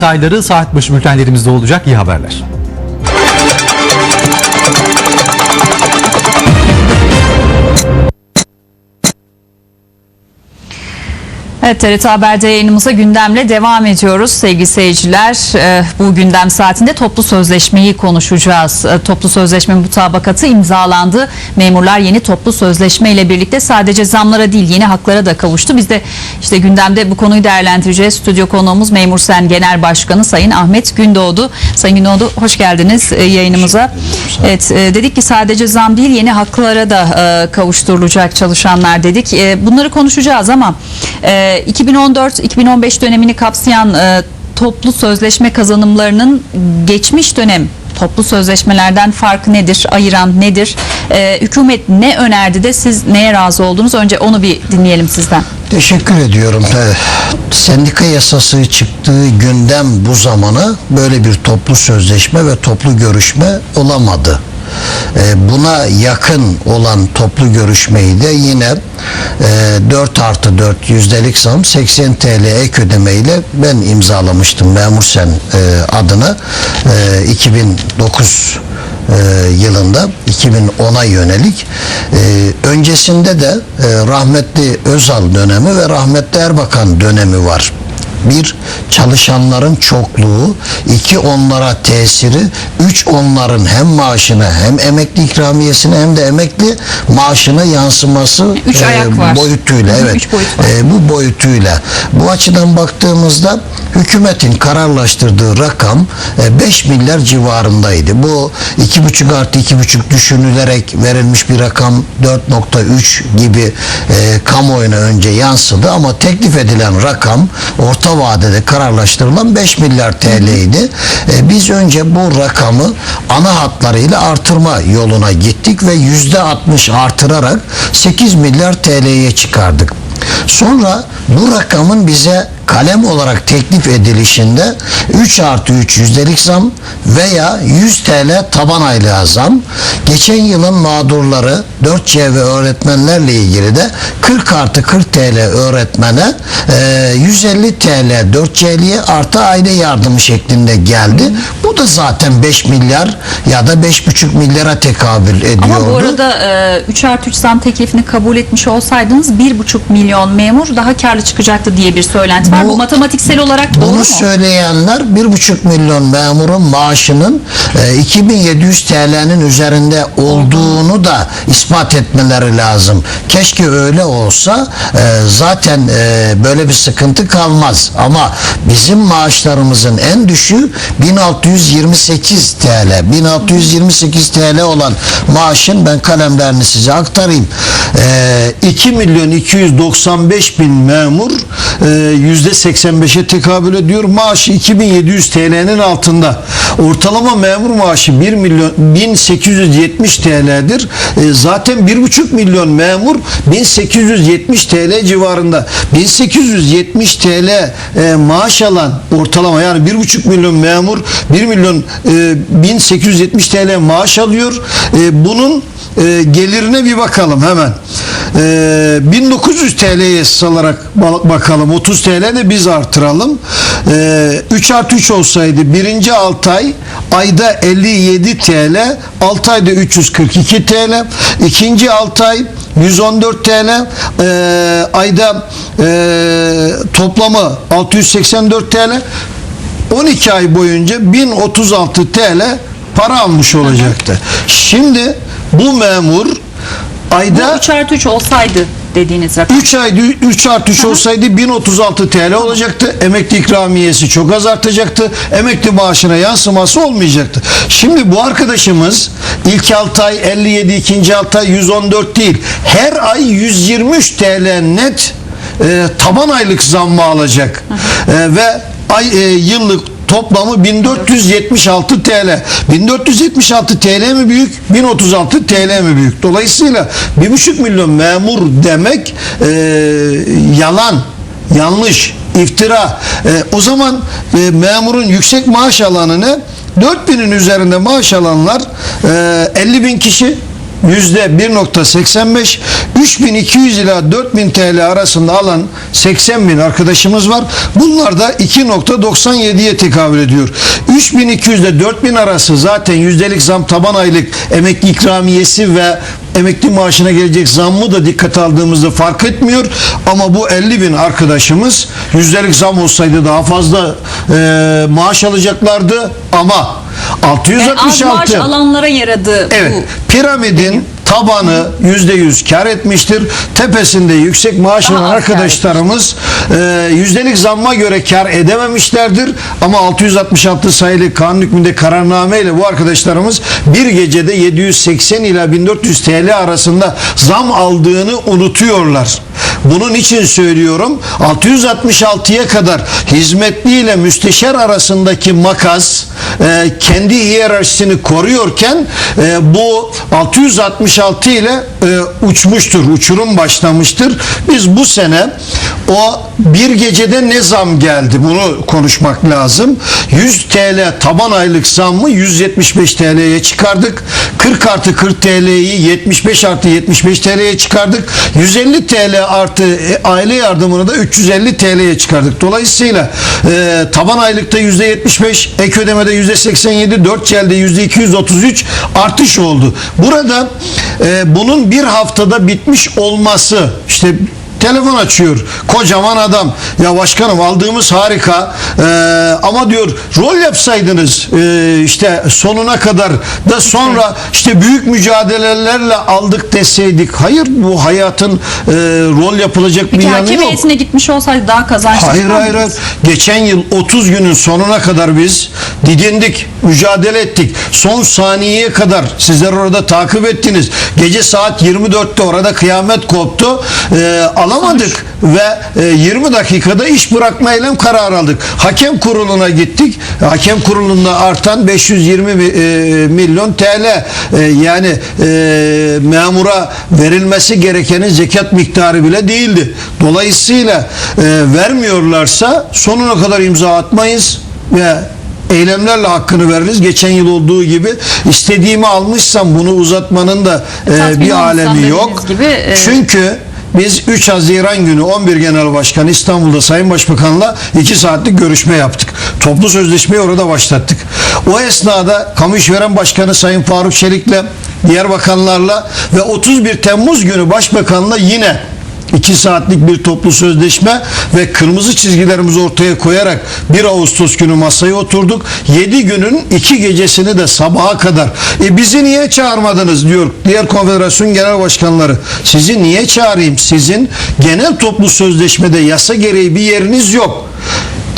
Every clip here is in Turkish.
Detayları saat başı bültenlerimizde olacak iyi haberler. Evet TRT Haber'de yayınımıza gündemle devam ediyoruz sevgili seyirciler. Ee, Bu gündem saatinde toplu sözleşmeyi konuşacağız. Ee, Toplu sözleşme mutabakatı imzalandı. Memurlar yeni toplu sözleşme ile birlikte sadece zamlara değil yeni haklara da kavuştu. Biz de işte gündemde bu konuyu değerlendireceğiz. Stüdyo konuğumuz Memur Sen Genel Başkanı Sayın Ahmet Gündoğdu. Sayın Gündoğdu hoş geldiniz e, yayınımıza. Evet e, dedik ki sadece zam değil yeni haklara da e, kavuşturulacak çalışanlar dedik. E, Bunları konuşacağız ama e, 2014-2015 dönemini kapsayan e, toplu sözleşme kazanımlarının geçmiş dönem toplu sözleşmelerden farkı nedir, ayıran nedir? E, hükümet ne önerdi de siz neye razı oldunuz? Önce onu bir dinleyelim sizden. Teşekkür ediyorum. Ee, Sendika yasası çıktığı günden bu zamana böyle bir toplu sözleşme ve toplu görüşme olamadı. Ee, Buna yakın olan toplu görüşmeyi de yine e, 4 artı 4 yüzdelik zam 80 TL ek ödemeyle ben imzalamıştım Memur Sen e, adına E, 2009 e, yılında 2010'a yönelik e, öncesinde de e, rahmetli Özal dönemi ve rahmetli Erbakan dönemi var. Bir, çalışanların çokluğu, iki onlara tesiri, üç onların hem maaşına hem emekli ikramiyesine hem de emekli maaşına yansıması Üç ayak var. boyutuyla. Evet. üç boyut var. E, bu boyutuyla. Bu açıdan baktığımızda hükümetin kararlaştırdığı rakam e, 5 milyar civarındaydı. Bu 2,5 artı 2,5 düşünülerek verilmiş bir rakam 4.3 gibi e, kamuoyuna önce yansıdı ama teklif edilen rakam orta vadede kararlaştırılan 5 milyar TL idi. E, biz önce bu rakamı ana hatlarıyla artırma yoluna gittik ve %60 artırarak 8 milyar TL'ye çıkardık. Sonra bu rakamın bize kalem olarak teklif edilişinde 3 artı 3 yüzdelik zam veya 100 TL taban aylığa zam. Geçen yılın mağdurları 4C ve öğretmenlerle ilgili de 40 artı 40 TL öğretmene e, 150 TL 4C'liye artı aile yardımı şeklinde geldi. Bu da zaten 5 milyar ya da 5,5 milyara tekabül ediyordu. Ama bu arada e, 3 artı 3 zam teklifini kabul etmiş olsaydınız 1,5 milyon memur daha karlı çıkacaktı diye bir söylenti var. Bu, Bu- matematiksel olarak doğru Bunu mu? söyleyenler 1,5 milyon memurun maaşının e, 2700 TL'nin üzerinde olduğunu da ispat etmeleri lazım. Keşke öyle olsa e, zaten e, böyle bir sıkıntı kalmaz. Ama bizim maaşlarımızın en düşüğü 1628 TL. 1628 TL olan maaşın ben kalemlerini size aktarayım. Ee, 2 milyon 295 bin memur e, yüzde 85'e tekabül ediyor. Maaşı 2700 TL'nin altında. Ortalama memur maaşı 1 milyon 1870 TL'dir. E, zaten 1,5 milyon memur 1870 TL civarında. 1870 TL e, maaş alan ortalama yani 1,5 milyon memur 1 milyon e, 1870 TL maaş alıyor. E, bunun e, gelirine bir bakalım hemen. E, 1900 TL'ye esas alarak ba- bakalım. 30 TL de biz artıralım. E, 3 artı 3 olsaydı birinci 6 ay ayda 57 TL 6 ayda 342 TL ikinci 6 ay 114 TL e, ayda e, toplamı 684 TL 12 ay boyunca 1036 TL para almış olacaktı. Şimdi bu memur ayda 3 artı 3 olsaydı dediğiniz rakam. 3 ay 3 artı 3 olsaydı 1036 TL olacaktı. Emekli ikramiyesi çok az artacaktı. Emekli maaşına yansıması olmayacaktı. Şimdi bu arkadaşımız ilk 6 ay 57, ikinci 6 ay 114 değil. Her ay 123 TL net e, taban aylık zammı alacak. E, ve ay e, yıllık toplamı 1476 TL. 1476 TL mi büyük? 1036 TL mi büyük? Dolayısıyla 1,5 milyon memur demek e, yalan, yanlış, iftira. E, o zaman e, memurun yüksek maaş alanı ne? 4000'in üzerinde maaş alanlar e, 50 bin kişi yüzde 1.85 3200 ila 4000 TL arasında alan 80 bin arkadaşımız var. Bunlar da 2.97'ye tekabül ediyor. 3200 ile 4000 arası zaten yüzdelik zam taban aylık emekli ikramiyesi ve emekli maaşına gelecek zammı da dikkate aldığımızda fark etmiyor. Ama bu 50 bin arkadaşımız yüzdelik zam olsaydı daha fazla e, maaş alacaklardı ama Yani az 666 maaş alanlara yaradı Evet. bu. Piramidin tabanı yüzde yüz kar etmiştir. Tepesinde yüksek maaş alan arkadaşlarımız e, yüzdelik zamma göre kar edememişlerdir. Ama 666 sayılı kanun hükmünde kararnameyle bu arkadaşlarımız bir gecede 780 ila 1400 TL arasında zam aldığını unutuyorlar. Bunun için söylüyorum 666'ya kadar hizmetli ile müsteşar arasındaki makas e, kendi hiyerarşisini koruyorken e, bu 666 ile e, uçmuştur. Uçurum başlamıştır. Biz bu sene o bir gecede ne zam geldi bunu konuşmak lazım. 100 TL taban aylık zammı 175 TL'ye çıkardık. 40 artı 40 TL'yi 75 artı 75 TL'ye çıkardık. 150 TL artı e, aile yardımını da 350 TL'ye çıkardık. Dolayısıyla e, taban aylıkta %75, ek ödemede %87, 4 çelde %233 artış oldu. Burada e, bunun bir haftada bitmiş olması işte telefon açıyor kocaman adam ya başkanım aldığımız harika Ee, ama diyor rol yapsaydınız e, işte sonuna kadar da sonra işte büyük mücadelelerle aldık deseydik hayır bu hayatın e, rol yapılacak bir Peki yanı hakem yok. heyetine gitmiş olsaydı daha kazançlı Hayır hayır hayır. Geçen yıl 30 günün sonuna kadar biz didindik, mücadele ettik. Son saniyeye kadar sizler orada takip ettiniz. Gece saat 24'te orada kıyamet koptu. Ee, alamadık ve e, 20 dakikada iş bırakma eylem kararı aldık. Hakem kuruluna gittik. Hakem kurulunda artan 520 mi- e, milyon TL e, yani e, memura verilmesi gerekenin zekat miktarı bile değildi. Dolayısıyla e, vermiyorlarsa sonuna kadar imza atmayız ve eylemlerle hakkını veririz. Geçen yıl olduğu gibi istediğimi almışsam bunu uzatmanın da e, bir alemi yok. gibi, e, Çünkü biz 3 Haziran günü 11 Genel Başkan İstanbul'da Sayın Başbakan'la 2 saatlik görüşme yaptık. Toplu sözleşmeyi orada başlattık. O esnada Kamu İşveren Başkanı Sayın Faruk Çelik'le diğer bakanlarla ve 31 Temmuz günü Başbakan'la yine 2 saatlik bir toplu sözleşme ve kırmızı çizgilerimizi ortaya koyarak 1 Ağustos günü masaya oturduk. 7 günün 2 gecesini de sabaha kadar e bizi niye çağırmadınız diyor diğer konfederasyon genel başkanları. Sizi niye çağırayım? Sizin genel toplu sözleşmede yasa gereği bir yeriniz yok.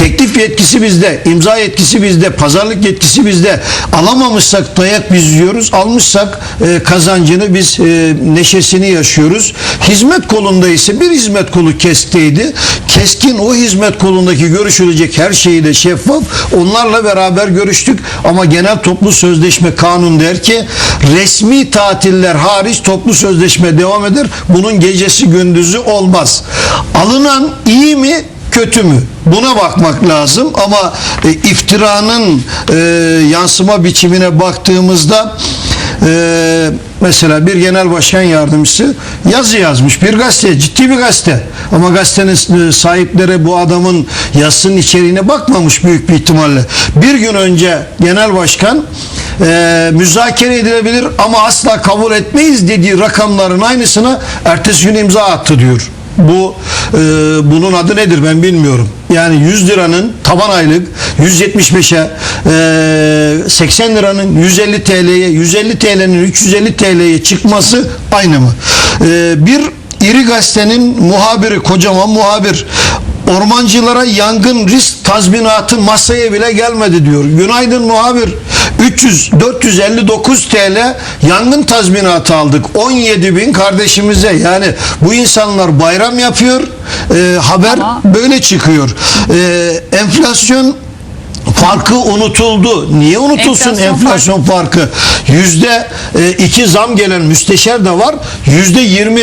Teklif yetkisi bizde, imza yetkisi bizde, pazarlık yetkisi bizde. Alamamışsak dayak biz yiyoruz, almışsak e, kazancını biz e, neşesini yaşıyoruz. Hizmet kolunda ise bir hizmet kolu kesteydi. Keskin o hizmet kolundaki görüşülecek her şeyi de şeffaf. Onlarla beraber görüştük ama genel toplu sözleşme kanun der ki resmi tatiller hariç toplu sözleşme devam eder. Bunun gecesi gündüzü olmaz. Alınan iyi mi kötü mü? Buna bakmak lazım ama e, iftiranın e, yansıma biçimine baktığımızda e, mesela bir genel başkan yardımcısı yazı yazmış bir gazete ciddi bir gazete. Ama gazetenin e, sahipleri bu adamın yazısının içeriğine bakmamış büyük bir ihtimalle. Bir gün önce genel başkan e, müzakere edilebilir ama asla kabul etmeyiz dediği rakamların aynısına ertesi gün imza attı diyor bu e, bunun adı nedir ben bilmiyorum. Yani 100 liranın taban aylık 175'e e, 80 liranın 150 TL'ye 150 TL'nin 350 TL'ye çıkması aynı mı? E, bir iri gazetenin muhabiri kocaman muhabir ormancılara yangın risk tazminatı masaya bile gelmedi diyor. Günaydın muhabir 300 459 TL yangın tazminatı aldık 17 bin kardeşimize yani bu insanlar bayram yapıyor e, haber Ama- böyle çıkıyor e, enflasyon farkı unutuldu. Niye unutulsun Enflasyon enflasyon, farkı? Yüzde e, iki zam gelen müsteşar da var. Yüzde yirmi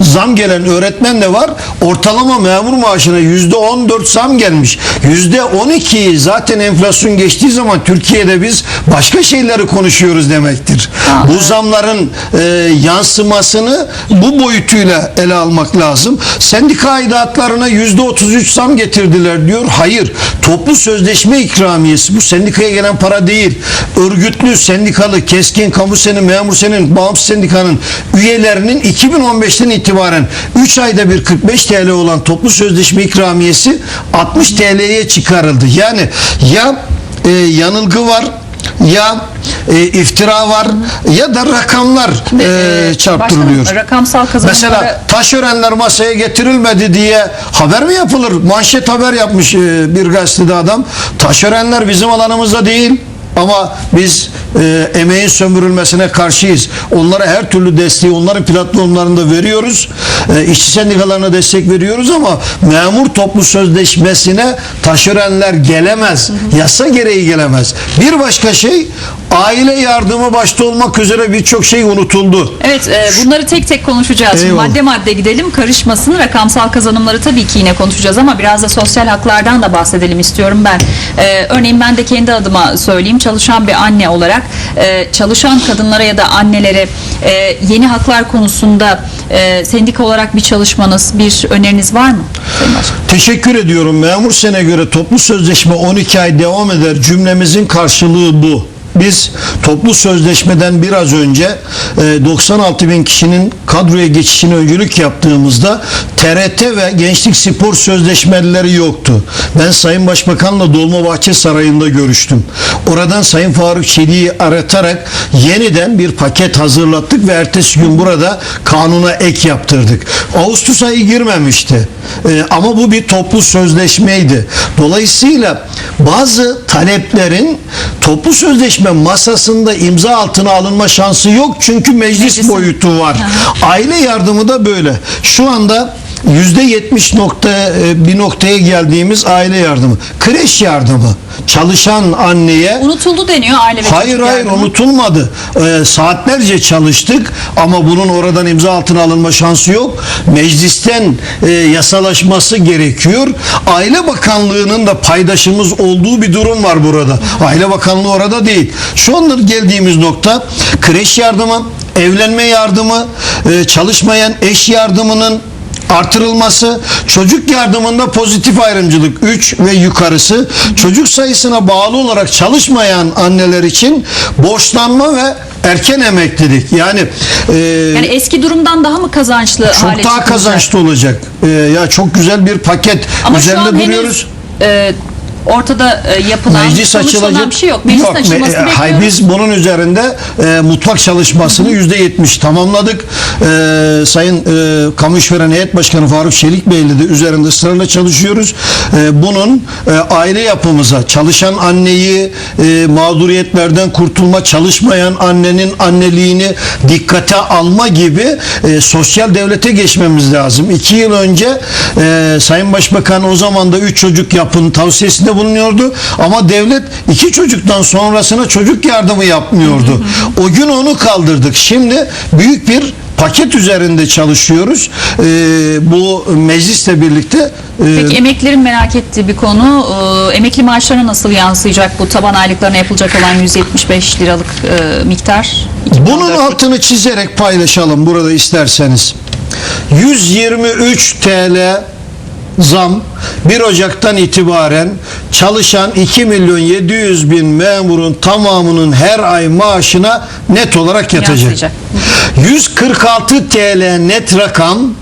zam gelen öğretmen de var. Ortalama memur maaşına yüzde 14 zam gelmiş. Yüzde 12 zaten enflasyon geçtiği zaman Türkiye'de biz başka şeyleri konuşuyoruz demektir. Bu zamların e, yansımasını bu boyutuyla ele almak lazım. Sendika aidatlarına yüzde 33 zam getirdiler diyor. Hayır. Toplu sözleşme ikramiyesi bu sendikaya gelen para değil. Örgütlü, sendikalı, keskin, kamu seni, memur senin, bağımsız sendikanın üyelerinin 2015'ten itibaren 3 ayda bir 45 TL olan toplu sözleşme ikramiyesi 60 TL'ye çıkarıldı. Yani ya e, yanılgı var ya e, iftira var ya da rakamlar e, çarptırılıyor. Başkanım, rakamsal kazanımlara Mesela taşörenler masaya getirilmedi diye haber mi yapılır? Manşet haber yapmış e, bir gazetede adam. Taşörenler bizim alanımızda değil. Ama biz e, emeğin sömürülmesine karşıyız. Onlara her türlü desteği onların platformlarında veriyoruz. E, işçi sendikalarına destek veriyoruz ama memur toplu sözleşmesine taşörenler gelemez. Yasa gereği gelemez. Bir başka şey aile yardımı başta olmak üzere birçok şey unutuldu. Evet e, bunları tek tek konuşacağız. Eyvallah. madde madde gidelim karışmasın. Rakamsal kazanımları tabii ki yine konuşacağız ama biraz da sosyal haklardan da bahsedelim istiyorum ben. E, örneğin ben de kendi adıma söyleyeyim. Çalışan bir anne olarak e, çalışan kadınlara ya da annelere e, yeni haklar konusunda e, sendika olarak bir çalışmanız, bir öneriniz var mı? Teşekkür ediyorum. Memur sene göre toplu sözleşme 12 ay devam eder. Cümlemizin karşılığı bu. Biz toplu sözleşmeden biraz önce e, 96 bin kişinin kadroya geçişine öncülük yaptığımızda TRT ve Gençlik Spor Sözleşmelileri yoktu. Ben Sayın Başbakan'la Dolmabahçe Sarayı'nda görüştüm. Oradan Sayın Faruk Çelik'i aratarak yeniden bir paket hazırlattık ve ertesi gün burada kanuna ek yaptırdık. Ağustos ayı girmemişti. E, ama bu bir toplu sözleşmeydi. Dolayısıyla bazı taleplerin toplu sözleşme masasında imza altına alınma şansı yok çünkü meclis Meclisin. boyutu var. Aile yardımı da böyle. Şu anda yüzde yetmiş nokta e, bir noktaya geldiğimiz aile yardımı. Kreş yardımı. Çalışan anneye Unutuldu deniyor aile ve Hayır hayır yardımı. unutulmadı. Ee, saatlerce çalıştık ama bunun oradan imza altına alınma şansı yok. Meclisten e, yasalaşması gerekiyor. Aile Bakanlığı'nın da paydaşımız olduğu bir durum var burada. Aile Bakanlığı orada değil. Şu anda geldiğimiz nokta kreş yardımı, evlenme yardımı, e, çalışmayan eş yardımının artırılması, çocuk yardımında pozitif ayrımcılık 3 ve yukarısı, çocuk sayısına bağlı olarak çalışmayan anneler için borçlanma ve erken emeklilik. Yani, e, Yani eski durumdan daha mı kazançlı hale çok daha çıkılacak? kazançlı olacak. E, ya çok güzel bir paket Ama üzerinde duruyoruz. henüz e, ortada e, yapılan, Meclis açılacak. bir şey yok. Meclis Yok, me- açılmasını e, hayır, biz bunun üzerinde e, mutfak çalışmasını yüzde yetmiş tamamladık. E, Sayın e, Kamu İşveren Heyet Başkanı Faruk Çelik Bey'le de üzerinde ısrarla çalışıyoruz. E, bunun e, aile yapımıza, çalışan anneyi e, mağduriyetlerden kurtulma, çalışmayan annenin anneliğini dikkate alma gibi e, sosyal devlete geçmemiz lazım. İki yıl önce e, Sayın Başbakan o zaman da üç çocuk yapın tavsiyesinde bulunuyordu. Ama devlet iki çocuktan sonrasına çocuk yardımı yapmıyordu. O gün onu kaldırdık. Şimdi büyük bir paket üzerinde çalışıyoruz. E, bu meclisle birlikte e, Peki emeklilerin merak ettiği bir konu e, emekli maaşlarına nasıl yansıyacak bu taban aylıklarına yapılacak olan 175 liralık e, miktar? Bunun 2014'teki. altını çizerek paylaşalım burada isterseniz. 123 TL zam 1 Ocak'tan itibaren çalışan 2 milyon 700 bin memurun tamamının her ay maaşına net olarak yatacak. Yansıyacak. 146 TL net rakam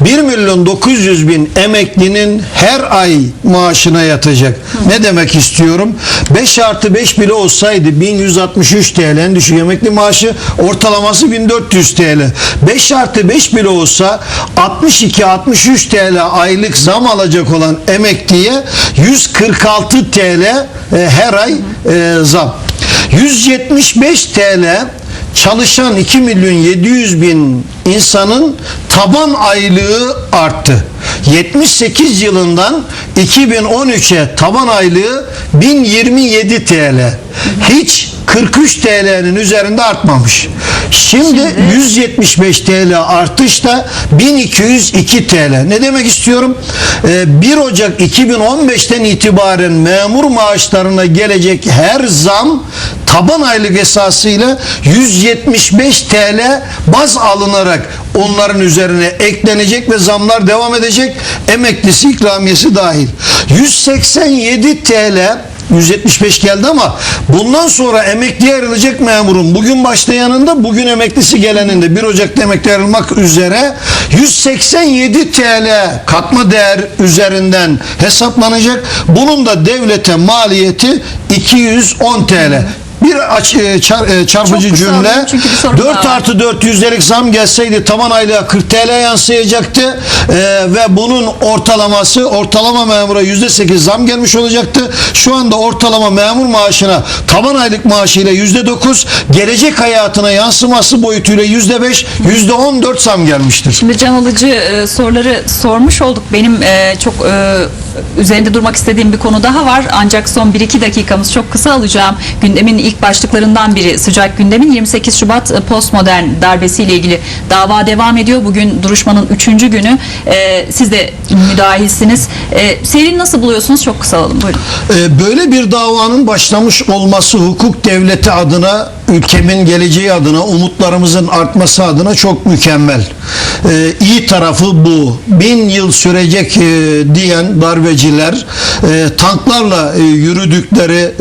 1 milyon 900 bin emeklinin her ay maaşına yatacak. Ne demek istiyorum? 5 artı 5 bile olsaydı 1163 TL en düşük emekli maaşı ortalaması 1400 TL. 5 artı 5 bile olsa 62-63 TL aylık zam alacak olan emekliye 146 TL e, her ay e, zam. 175 TL çalışan 2 milyon 700 bin insanın taban aylığı arttı. 78 yılından 2013'e taban aylığı 1027 TL. Hiç 43 TL'nin üzerinde artmamış. Şimdi, 175 TL artışta 1202 TL. Ne demek istiyorum? Ee, 1 Ocak 2015'ten itibaren memur maaşlarına gelecek her zam taban aylık esasıyla 175 TL baz alınarak onların üzerine eklenecek ve zamlar devam edecek. Emeklisi ikramiyesi dahil. 187 TL 175 geldi ama bundan sonra emekliye ayrılacak memurun bugün başlayanında bugün emeklisi geleninde 1 Ocak'ta emekli ayrılmak üzere 187 TL katma değer üzerinden hesaplanacak. Bunun da devlete maliyeti 210 TL. Bir aç, e, çar, e, çarpıcı cümle. alayım çünkü bir sorum 4 daha var. artı 400'lik zam gelseydi taban aylığa 40 TL yansıyacaktı Ee, ve bunun ortalaması ortalama memura %8 zam gelmiş olacaktı. Şu anda ortalama memur maaşına taban aylık maaşıyla %9 gelecek hayatına yansıması boyutuyla %5 %14 zam gelmiştir. Şimdi can alıcı e, soruları sormuş olduk. Benim e, çok e, üzerinde durmak istediğim bir konu daha var. Ancak son 1-2 dakikamız çok kısa alacağım. Gündemin ilk başlıklarından biri sıcak gündemin 28 Şubat e, postmodern darbesiyle ilgili dava devam ediyor. Bugün duruşmanın 3. günü. E, siz de müdahilsiniz. E, seyrini nasıl buluyorsunuz? Çok kısa alalım. Buyurun. Ee, böyle bir davanın başlamış olması hukuk devleti adına, ülkemin geleceği adına, umutlarımızın artması adına çok mükemmel. Ee, iyi tarafı bu. Bin yıl sürecek e, diyen darbeciler e, tanklarla e, yürüdükleri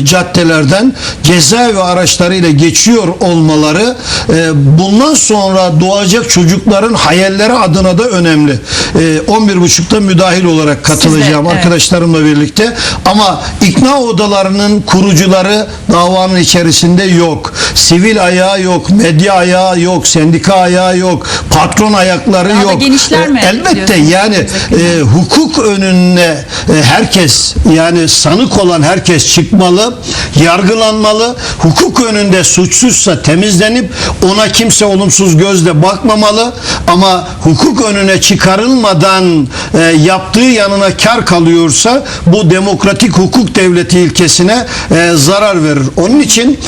e, caddelerden cezaevi araçlarıyla geçiyor olmaları e, bundan sonra doğacak çocukların hayalleri adına da önemli. E, 11.30'da müdahil olarak katılacağım evet. arkadaşlarımla birlikte ama ikna odalarının kurucuları davanın içerisinde yok. Sivil ayağı yok, medya ayağı yok, sendika ayağı yok, patron ayakları Daha da yok. genişler mi E, Elbette yani e, hukuk önüne e, herkes yani sanık olan herkes çıkmalı, yargılanmalı. Hukuk önünde suçsuzsa temizlenip ona kimse olumsuz gözle bakmamalı ama hukuk önüne çıkarılmadan e, yaptığı yanına kar kalıyorsa bu demokratik hukuk devleti ilkesine e, zarar verir. Onun için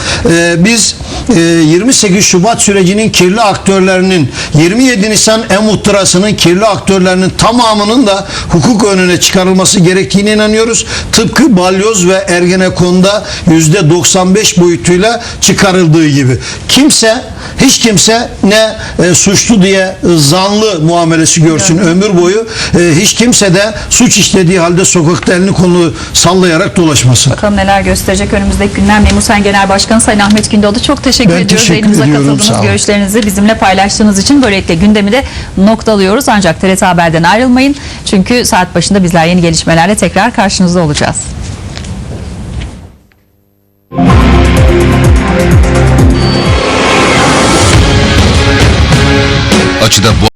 biz e, 28 Şubat sürecinin kirli aktörlerinin 27 Nisan e-muhtırasının kirli aktörlerinin tamamının da hukuk önüne çıkarılması gerektiğine inanıyoruz. Tıpkı Balyoz ve Ergenekon'da %95 boyutuyla çıkarıldığı gibi. Kimse hiç kimse ne e, suçlu diye e, zanlı muamelesi görsün ömür boyu. E, hiç kimse de suç işlediği halde sokakta elini kolunu sallayarak dolaşmasın. Bakalım neler gösterecek önümüzdeki günler. Memur Sen Genel Başkanı Sayın Ahmet Gündoğdu çok teşekkür Ben ediyoruz. teşekkür Yayınımıza ediyorum, katıldığınız görüşlerinizi bizimle paylaştığınız için böylelikle gündemi de noktalıyoruz. Ancak TRT Haber'den ayrılmayın. Çünkü saat başında bizler yeni gelişmelerle tekrar karşınızda olacağız. Açıda bu